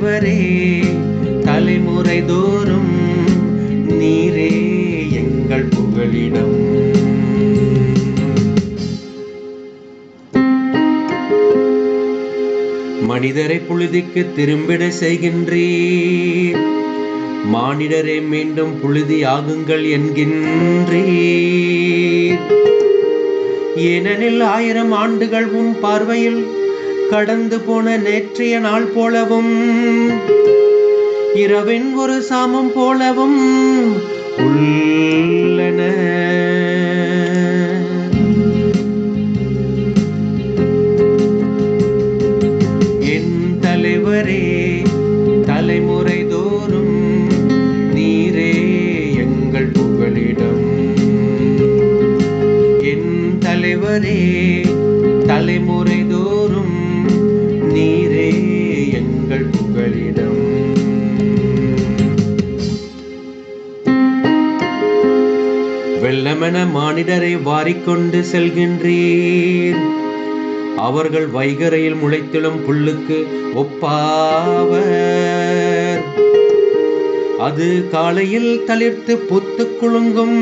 தேவரே தலைமுறை தோறும் நீரே எங்கள் புகழிடம். மனிதரை புழுதிக்கு திரும்பிட செய்கின்றீர். மானிடரே மீண்டும் புழுதி ஆகுங்கள் என்கின்றீர். ஏனெனில் ஆயிரம் ஆண்டுகள் உன் பார்வையில் கடந்து போன நேற்றைய நாள் போலவும் இரவின் ஒரு சாமம் போலவும் உள்ளன. என் தலைவரே தலைமுறை தோறும் நீரே எங்கள் புகழிடம் என் தலைவரே தலைமுறை வெள்ளமென மானிடரை வாரிக்கொண்டு செல்கின்றீர். அவர்கள் வைகரையில் முளைத்திடும் புல்லுக்கு ஒப்பாவர். அது காலையில் தளிர்த்து புத்து குலுங்கும்.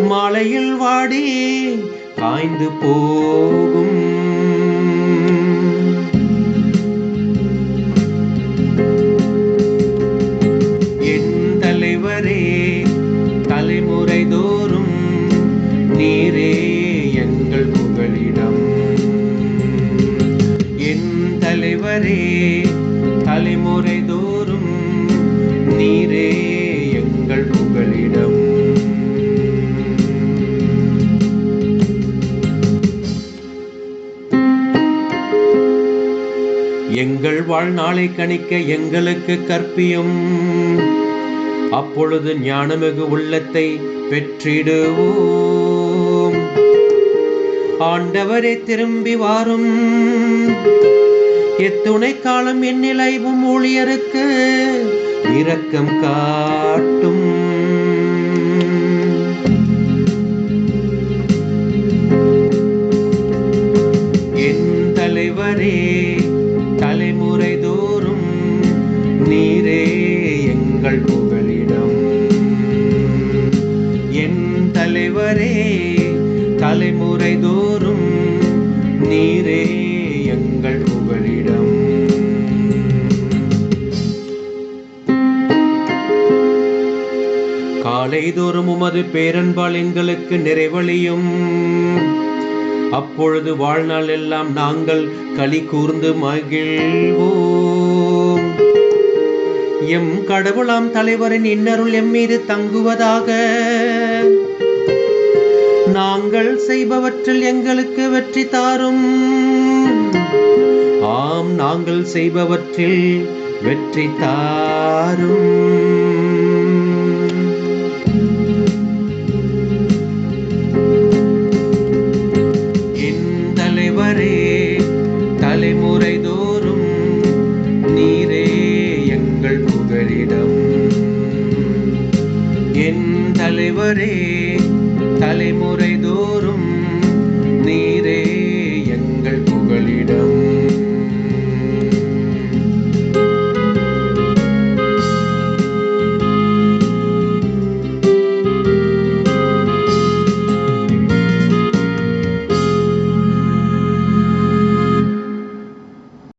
மாலையில் வாடி காய்ந்து போகும். என் தலைவரே தலைமுறை தோறும் நீரே எங்கள் புகழிடம். என் தலைவரே தலைமுறை தோறும் நீரே எங்கள் புகழிடம். எங்கள் வாழ்நாளை கணிக்க எங்களுக்கு கற்பியும் அப்பொழுது ஞானமிகு உள்ளத்தை பெற்றிடுவோம். ஆண்டவரே திரும்பி வாரும். எத்துணை காலம் எந்நிலைவும் ஊழியருக்கு இரக்கம் காட்டும். தலைமுறை தோறும் நீரே எங்கள் புகழிடம். காலைதோறும் உமது பேரன்பால் எங்களுக்கு நிறைவழியும் அப்பொழுது வாழ்நாள் எல்லாம் நாங்கள் களி கூர்ந்து மகிழ்வோம். எம் கடவுளாம் தலைவரின் இன்னருள் எம் மீது தங்குவதாக. நாங்கள் செய்பவற்றில் எங்களுக்கு வெற்றி தாரும். ஆம் நாங்கள் செய்பவற்றில் வெற்றி தாரும். தலைவரே தலைமுறை தோறும் நீரே எங்கள் புகழிடம் என் தலைவரே தலைமுறை தோறும்